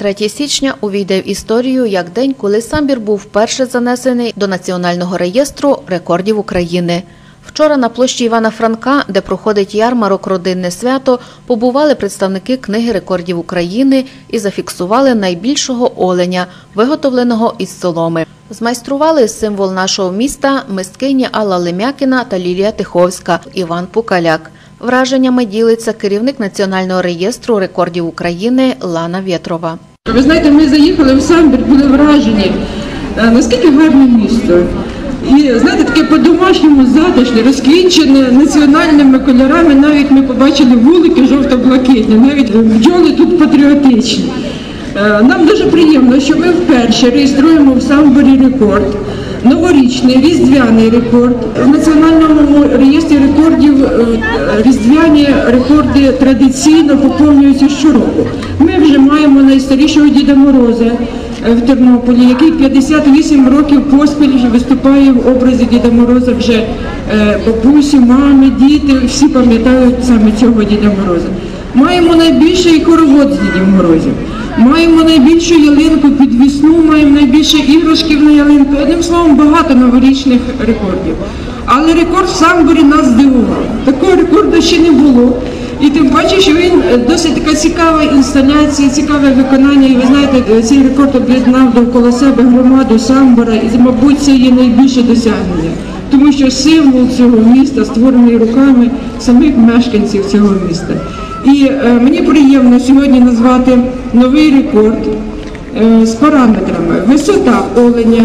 3 січня увійде в історію як день, коли самбір був вперше занесений до Національного реєстру рекордів України. Вчора на площі Івана Франка, де проходить ярмарок Родинне свято, побували представники книги рекордів України і зафіксували найбільшого оленя, виготовленого із соломи. Змайстрували символ нашого міста мисткині Алла Лемякіна та Лілія Тиховська, Іван Пукаляк. Враженнями ділиться керівник Національного реєстру рекордів України Лана Вєтрова. Ви знаєте, ми заїхали в Самбір, були вражені, е, наскільки гарне місто. І знаєте, таке по-домашньому затишне, розквітчене національними кольорами. Навіть ми побачили вулики жовто-блакитні, навіть бджоли тут патріотичні. Е, Нам дуже приємно, що ми вперше реєструємо в Самборі рекорд. Новорічний різдвяний рекорд в національному реєстрі рекордів е, різдвяні рекорди традиційно поповнюються щороку. Ми вже маємо найстарішого Діда Мороза е, в Тернополі, який 58 років поспіль виступає в образі Діда Мороза. Вже е, бабусі, мами, діти всі пам'ятають саме цього Діда Мороза. Маємо найбільший хоровод з Дідів Морозів. Маємо найбільшу ялинку підвісну, маємо найбільше іграшків на ялинку. Одним словом, багато новорічних рекордів. Але рекорд в Самборі нас здивував. Такого рекорду ще не було. І тим паче, що він е, досить така цікава інсталяція, цікаве виконання. І ви знаєте, е, цей рекорд об'єднав довкола себе громаду Самбора, і, мабуть, це є найбільше досягнення. Тому що символ цього міста створений руками самих мешканців цього міста. І е, мені приємно сьогодні назвати новий рекорд е, з параметрами. Висота оленя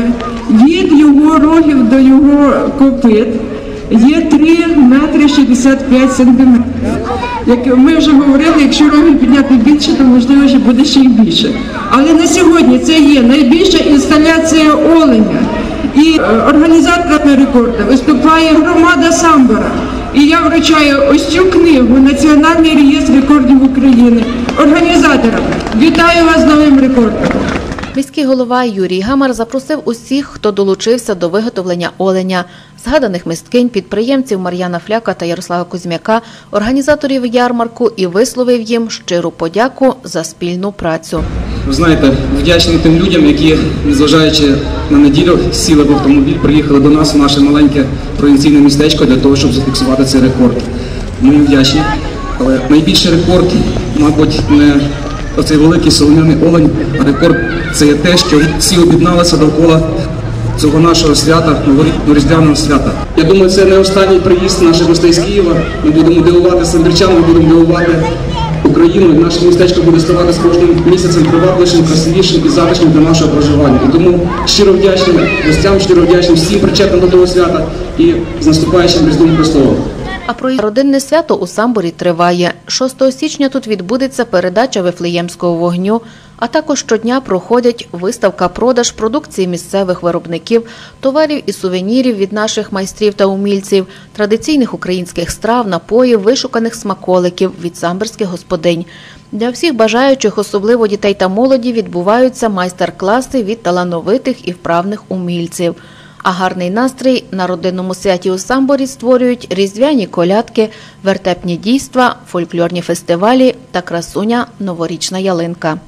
від його рогів до його копит є 3 метри 65 сантиметрів. Як ми вже говорили, якщо роги підняти більше, то можливо ще буде ще й більше. Але на сьогодні це є найбільша оленя. І е, організаторами рекорду виступає громада Самбора. І я вручаю ось цю книгу Національний реєстр рекордів України організаторам. Вітаю вас з новим рекордом. Міський голова Юрій Гамар запросив усіх, хто долучився до виготовлення оленя, згаданих мисткинь, підприємців Мар'яна Фляка та Ярослава Кузьмяка, організаторів ярмарку і висловив їм щиру подяку за спільну працю. Ви знаєте, вдячні тим людям, які, незважаючи на неділю, сіли в автомобіль, приїхали до нас у наше маленьке провінційне містечко для того, щоб зафіксувати цей рекорд. Ми вдячні. Але найбільший рекорд, мабуть, не оцей великий солоняний олень, рекорд це є те, що всі об'єдналися довкола цього нашого свята, новорічного різдвяного свята. Я думаю, це не останній приїзд наших гостей з Києва. Ми будемо дивувати самбірчан, ми будемо дивувати Україну. Наше містечко буде ставати з кожним місяцем привабливішим, красивішим і затишним для нашого проживання. І тому щиро вдячні гостям, щиро вдячні всім причетним до того свята і з наступаючим Різдвом Христовим. А про родинне свято у Самборі триває. 6 січня тут відбудеться передача Вифлеємського вогню, а також щодня проходять виставка-продаж продукції місцевих виробників, товарів і сувенірів від наших майстрів та умільців, традиційних українських страв, напоїв, вишуканих смаколиків від самбірських господинь. Для всіх бажаючих, особливо дітей та молоді, відбуваються майстер-класи від талановитих і вправних умільців. А гарний настрій на родинному святі у Самборі створюють різдвяні колядки, вертепні дійства, фольклорні фестивалі та красуня новорічна ялинка.